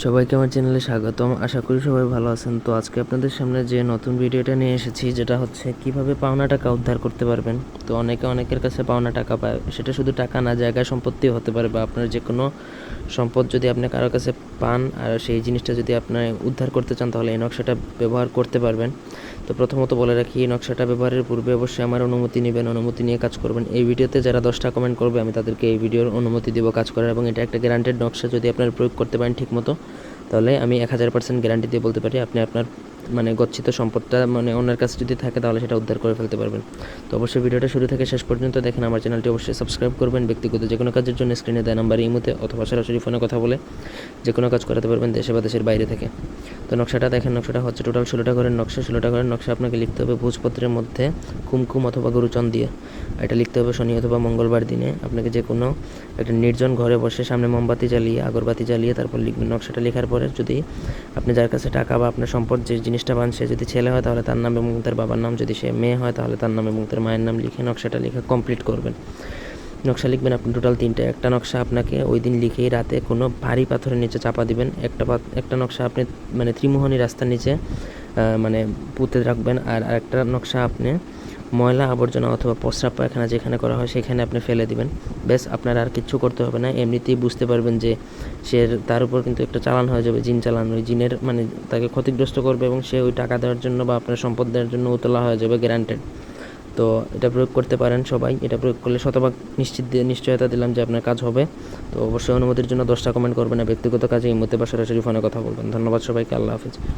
সবাইকে আমার চ্যানেলে স্বাগতম। আশা করি সবাই ভালো আছেন। তো আজকে আপনাদের সামনে যে নতুন ভিডিওটা নিয়ে এসেছি, যেটা হচ্ছে কীভাবে পাওনা টাকা উদ্ধার করতে পারবেন। তো অনেকে অনেকের কাছে পাওনা টাকা পায়। সেটা শুধু টাকা না জায়গা সম্পত্তি হতে পারে বা আপনার যে কোনো সম্পদ যদি আপনি কারোর কাছে পান, আর সেই জিনিসটা যদি আপনি উদ্ধার করতে চান, তাহলে এই নকশাটা ব্যবহার করতে পারবেন। তো প্রথমত বলে রাখি, এই নকশাটা ব্যবহারের পূর্বে অবশ্যই আমার অনুমতি নেবেন, অনুমতি নিয়ে কাজ করবেন। এই ভিডিওতে যারা দশটা কমেন্ট করবে, আমি তাদেরকে এই ভিডিওর অনুমতি দেবো কাজ করার এবং এটা একটা গ্যারান্টেড নকশা যদি আপনার প্রয়োগ করতে পারেন ঠিকমতো, তাহলে আমি এক হাজার পার্সেন্ট গ্যারান্টি দিয়ে বলতে পারি, আপনি আপনার মানে গচ্ছিত সম্পদটা মানে অন্যের কাছে যদি থাকে তাহলে সেটা উদ্ধার করে ফেলতে পারবেন। তো অবশ্যই ভিডিওটা শুরু থেকে শেষ পর্যন্ত দেখেন, আমার চ্যানেলটি অবশ্যই সাবস্ক্রাইব করবেন। ব্যক্তিগত যে কোনো কাজের জন্য স্ক্রিনে দেয় নাম্বার ইমুতে অথবা সরাসরি ফোনে কথা বলে যে কোনো কাজ করাতে পারবেন দেশে বা দেশের বাইরে থেকে। তো নকশাটা দেখেন, নকশাটা হচ্ছে টোটাল ষোলোটা ঘরের নকশা। ষোলোটা ঘরের নকশা আপনাকে লিখতে হবে ভোজপত্রের মধ্যে কুমকুম অথবা গুরুচন দিয়ে। এটা লিখতে হবে শনি অথবা মঙ্গলবার দিনে। আপনাকে যে কোনো একটা নির্জন ঘরে বসে সামনে মোমবাতি জ্বালিয়ে, আগরবাতি জ্বালিয়ে তারপর লিখবেন। নকশাটা লেখার পরে যদি আপনি যার কাছে টাকা বা আপনার সম্পদ যে জিনিসটা পান সে যদি ছেলে হয় তাহলে তার নাম এবং তার বাবার নাম, যদি সে মেয়ে হয় তাহলে তার নাম এবং তার মায়ের নাম লিখে নকশাটা লিখে কমপ্লিট করবেন। নকশা লিখবেন আপনি টোটাল তিনটে। একটা নকশা আপনাকে ওই দিন লিখেই রাতে কোনো ভারী পাথরের নিচে চাপা দিবেন। একটা একটা নকশা আপনি মানে ত্রিমোহনী রাস্তার নিচে মানে পুঁতে রাখবেন। আর আরেকটা নকশা আপনি ময়লা আবর্জনা অথবা প্রস্রাব পায়খানা যেখানে করা হয় সেখানে আপনি ফেলে দিবেন। বেশ আপনার আর কিচ্ছু করতে হবে না। এমনিতেই বুঝতে পারবেন যে সে তার উপর কিন্তু একটা চালান হয়ে যাবে, জিন চালান। ওই জিনের মানে তাকে ক্ষতিগ্রস্ত করবে এবং সে ওই টাকা দেওয়ার জন্য বা আপনার সম্পদ দেওয়ার জন্য উতলা হয়ে যাবে, গ্যারান্টেড। তো এটা প্রয়োগ করতে পারেন সবাই। এটা প্রয়োগ করলে শতভাগ নিশ্চিত দিয়ে নিশ্চয়তা দিলাম যে আপনার কাজ হবে। তো অবশ্যই অনুমতির জন্য দশটা কমেন্ট করবেন। না ব্যক্তিগত কাজে এই মুহূর্তে বা সরাসরি ফোনে কথা বলবেন। ধন্যবাদ সবাইকে। আল্লাহ হাফিজ।